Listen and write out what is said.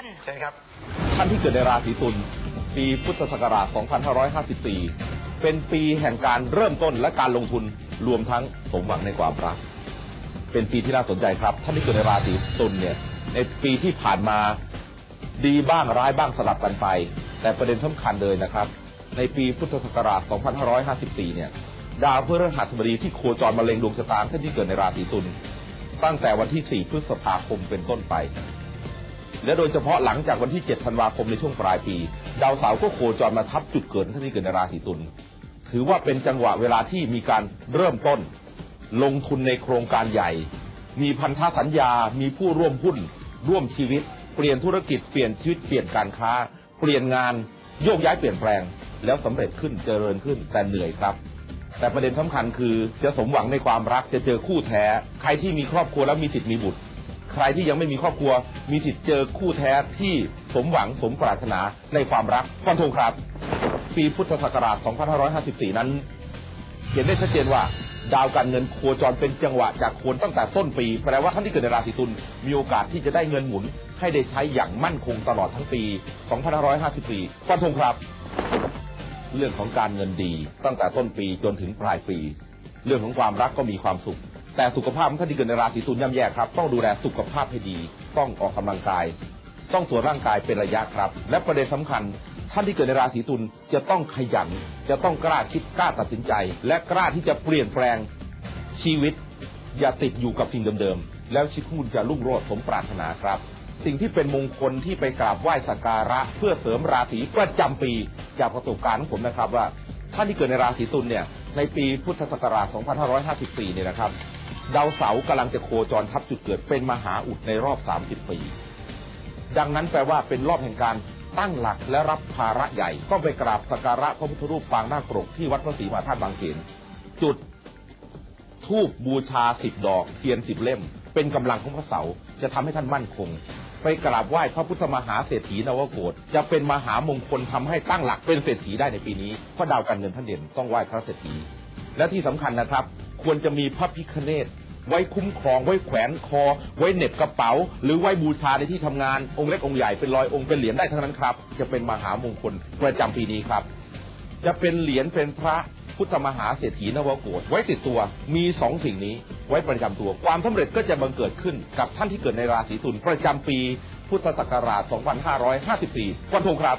ญเชิญครับ ท่านที่เกิดในราศีตุลปีพุทธศักราช 2554 เป็นปีแห่งการเริ่มต้นและการลงทุนรวมทั้งสมหวังในความรัก เป็นปีที่น่าสนใจครับ ท่านที่เกิดในราศีตุลเนี่ย ในปีที่ผ่านมาดีบ้างร้ายบ้างสลับกันไป แต่ประเด็นสำคัญเลยนะครับ ในปีพุทธศักราช 2554 เนี่ย ดาวพฤหัสบดีที่โคจรมาเล็งดวงชะตาท่านที่เกิดในราศีตุลตั้งแต่วันที่ 4 พฤษภาคมเป็นต้นไป และโดยเฉพาะหลังจากวันที่ 7 ธันวาคมในช่วงปลายปี ดาวเสาร์ก็โคจรมาทับจุดเกิดท่านที่เกิดในราศีตุลถือว่าเป็นจังหวะเวลาที่มีการเริ่มต้น ลงทุนในโครงการใหญ่ มีพันธสัญญา มีผู้ร่วมหุ้น ร่วมชีวิต เปลี่ยนธุรกิจเปลี่ยนชีวิตเปลี่ยนการค้า เปลี่ยนงานโยกย้ายเปลี่ยนแปลง แล้วสำเร็จขึ้นเจริญขึ้นแต่เหนื่อยครับ แต่ประเด็นสำคัญคือจะสมหวังในความรักจะเจอคู่แท้ ใครที่มีครอบครัวแล้วมีสิทธิ์มีบุตร ใครที่ยังไม่มีครอบครัว มีสิทธิ์เจอคู่แท้ที่สมหวังสมปรารถนาในความรักฟันธงครับ ปีพุทธศักราช 2554 นั้น เห็นได้ชัดเจนว่าดาวการเงินโคจรเป็นจังหวะจากโคนตั้งแต่ต้นปี แปลว่าท่านที่เกิดในราศีตุลมีโอกาสที่จะได้เงินหมุน ให้ได้ใช้อย่างมั่นคงตลอดทั้งปี 2554 ฟันธงครับ เรื่องของการเงินดีตั้งแต่ต้นปีจนถึงปลายปี เรื่องของความรักก็มีความสุข แต่สุขภาพของท่านที่เกิดในราศีตุลย่ำแย่ครับ ต้องดูแลสุขภาพให้ดี ต้องออกกำลังกาย ต้องตรวจร่างกายเป็นระยะครับ และประเด็นสำคัญ ท่านที่เกิดในราศีตุลจะต้องขยัน จะต้องกล้าคิดกล้าตัดสินใจ และกล้าที่จะเปลี่ยนแปลงชีวิต อย่าติดอยู่กับสิ่งเดิมๆแล้วชีวิตคุณจะรุ่งโรจน์สมปรารถนาครับ สิ่งที่เป็นมงคลที่ไปกราบไหว้สักการะ เพื่อเสริมราศีประจำปีจากประสบการณ์ของผมนะครับว่าท่านที่เกิดในราศีตุลเนี่ยในปีพุทธศักราช 2554 เนี่ยนะครับ ดาวเสาร์กำลังจะโคจรทับจุดเกิดเป็นมหาอุดในรอบ 30 ปี ดังนั้นแปลว่าเป็นรอบแห่งการตั้งหลักและรับภาระใหญ่ต้องไปกราบสักการะพระพุทธรูปปางนาคปรกที่วัดพระศรีมหาธาตุบางเขนจุดทูบบูชาสิบดอกเทียนสิบเล่ม เป็นกำลังของพระเสาร์จะทำให้ท่านมั่นคง ไปกราบไหว้พระพุทธมหาเศรษฐีนวโกฏจะเป็นมหามงคลทำให้ตั้งหลักเป็นเศรษฐีได้ในปีนี้เพราะดาวการเงินท่านเด่นต้องไหว้พระเศรษฐีและที่สำคัญนะครับ ควรจะมีพระพิคเนตไว้คุ้มครองไว้แขวนคอ ไว้เหน็บกระเป๋า หรือไว้บูชาในที่ทำงานองค์เล็กองค์ใหญ่เป็นรอยองค์เป็นเหรียญได้ทั้งนั้นครับ จะเป็นมหามงคลประจำปีนี้ครับ จะเป็นเหรียญเป็นพระพุทธมหาเศรษฐีนวโกฏไว้ติดตัวมีสองสิ่งนี้ไว้ประจำตัว ความสำเร็จก็จะบังเกิดขึ้นกับท่านที่เกิดในราศีตุลประจำปีพุทธศักราช 2554 วันธงครับ